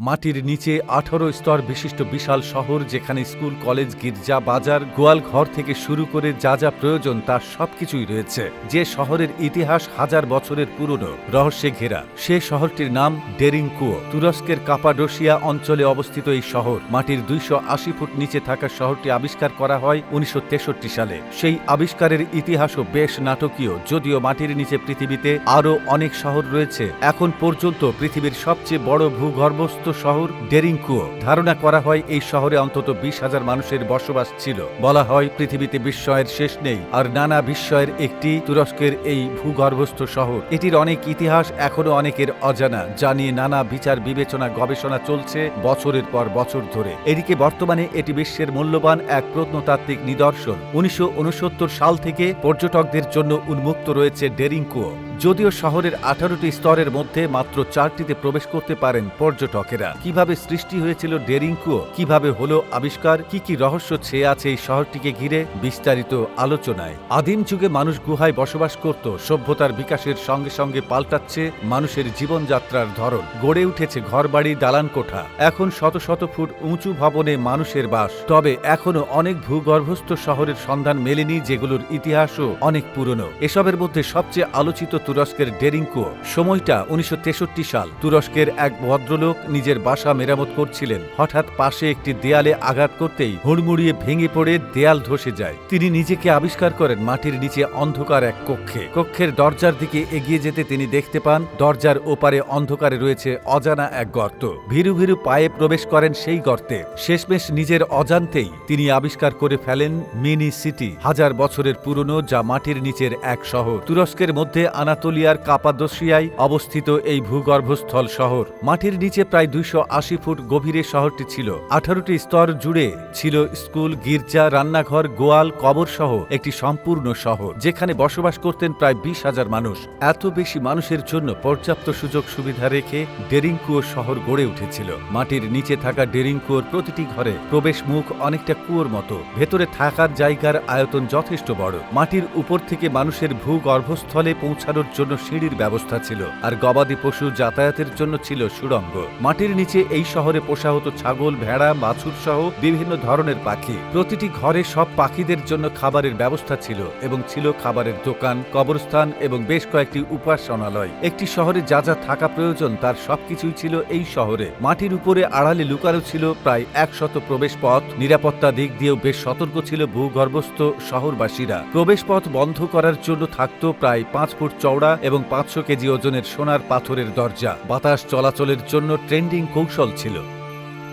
মাটির নিচে আঠারো স্তর বিশিষ্ট বিশাল শহর যেখানে স্কুল, কলেজ, গির্জা, বাজার, গোয়াল ঘর থেকে শুরু করে যা যা প্রয়োজন তার সবকিছুই রয়েছে। যে শহরের ইতিহাস হাজার বছরের পুরনো, রহস্যে ঘেরা। সে শহরটির নাম ডেরিংকুয়ো। তুরস্কের কাপাডোসিয়া অঞ্চলে অবস্থিত এই শহর, মাটির দুইশো আশি ফুট নিচে থাকা শহরটি আবিষ্কার করা হয় উনিশশো তেষট্টি সালে। সেই আবিষ্কারের ইতিহাসও বেশ নাটকীয়, যদিও মাটির নিচে পৃথিবীতে আরও অনেক শহর রয়েছে। এখন পর্যন্ত পৃথিবীর সবচেয়ে বড় ভূগর্ভস্থ শহর ডেরিংকুয়ো। ধারণা করা হয় এই শহরে অন্তত বিশ হাজার মানুষের বসবাস ছিল। বলা হয় পৃথিবীতে বিস্ময়ের শেষ নেই, আর নানা বিস্ময়ের একটি তুরস্কের এই ভূগর্ভস্থ শহর। এটির অনেক ইতিহাস এখনও অনেকের অজানা, যা নিয়ে নানা বিচার, বিবেচনা, গবেষণা চলছে বছরের পর বছর ধরে। এদিকে বর্তমানে এটি বিশ্বের মূল্যবান এক প্রত্নতাত্ত্বিক নিদর্শন। উনিশশো উনসত্তর সাল থেকে পর্যটকদের জন্য উন্মুক্ত রয়েছে ডেরিংকুয়ো। যদিও শহরের আঠারোটি স্তরের মধ্যে মাত্র চারটিতে প্রবেশ করতে পারেন পর্যটকেরা। কীভাবে সৃষ্টি হয়েছিল ডেরিংকুয়ো কীভাবে হলো আবিষ্কার? কি কি রহস্য ছেয়ে আছে এই শহরটিকে ঘিরে? বিস্তারিত আলোচনায়। আদিম যুগে মানুষ গুহায় বসবাস করত, সভ্যতার বিকাশের সঙ্গে সঙ্গে পাল্টাচ্ছে মানুষের জীবনযাত্রার ধরন। গড়ে উঠেছে ঘরবাড়ি দালান কোঠা এখন শত শত ফুট উঁচু ভবনে মানুষের বাস। তবে এখনও অনেক ভূগর্ভস্থ শহরের সন্ধান মেলেনি যেগুলোর ইতিহাসও অনেক পুরনো। এসবের মধ্যে সবচেয়ে আলোচিত তুরস্কের ডেরিংকো সময়টা উনিশশো তেষট্টি সাল। তুরস্কের এক ভদ্রলোক নিজের বাসা মেরামত করছিলেন। হঠাৎ পাশে একটি দেয়ালে আঘাত করতেই হুড়মুড়িয়ে ভেঙে পড়ে দেয়াল ধসে যায়। তিনি নিজেকে আবিষ্কার করেন মাটির নিচে অন্ধকার এক কক্ষে। কক্ষের দরজার দিকে এগিয়ে যেতে তিনি দেখতে পান, দরজার ওপারে অন্ধকারে রয়েছে অজানা এক গর্ত। ভীরু ভীরু পায়ে প্রবেশ করেন সেই গর্তে। শেষমেশ নিজের অজান্তেই তিনি আবিষ্কার করে ফেলেন মিনি সিটি, হাজার বছরের পুরনো, যা মাটির নিচের এক শহর। তুরস্কের মধ্যে আনাতোলিয়ার কাপাদোসিয়ায় অবস্থিত এই ভূগর্ভস্থল শহর। মাটির নিচে প্রায় দুইশো আশি ফুট গভীরে শহরটি ছিল। আঠারোটি স্তর জুড়ে ছিল স্কুল, গির্জা, রান্নাঘর, গোয়াল কবর সহ একটি সম্পূর্ণ শহর, যেখানে বসবাস করতেন প্রায় বিশ হাজার মানুষ। এত বেশি মানুষের জন্য পর্যাপ্ত সুযোগ সুবিধা রেখে ডেরিংকুয়ো শহর গড়ে উঠেছিল। মাটির নিচে থাকা ডেরিংকুয়োর প্রতিটি ঘরে প্রবেশ মুখ অনেকটা কুয়োর মতো। ভেতরে থাকার জায়গার আয়তন যথেষ্ট বড়। মাটির উপর থেকে মানুষের ভূগর্ভস্থলে পৌঁছানোর জন্য সিঁড়ির ব্যবস্থা ছিল আর গবাদি পশু যাতায়াতের জন্য ছিল সুড়ঙ্গ। মাটির নিচে এই শহরে পোষা হতো ছাগল, ভেড়া বাছুর সহ বিভিন্ন ধরনের পাখি। প্রতিটি ঘরে সব পাখিদের জন্য খাবারের ব্যবস্থা ছিল এবং ছিল খাবারের দোকান, কবরস্থান এবং বেশ কয়েকটি উপাসনালয়। একটি শহরে যা যা থাকা প্রয়োজন তার সবকিছুই ছিল এই শহরে। মাটির উপরে আড়ালে লুকানো ছিল প্রায় একশত প্রবেশ পথ নিরাপত্তা দিক দিয়েও বেশ সতর্ক ছিল ভূগর্ভস্থ শহরবাসীরা। প্রবেশ পথ বন্ধ করার জন্য থাকত প্রায় পাঁচ ফুট চওড়া এবং পাঁচশো কেজি ওজনের সোনার পাথরের দরজা। বাতাস চলাচলের জন্য ট্রেন্ডিং কৌশল ছিল।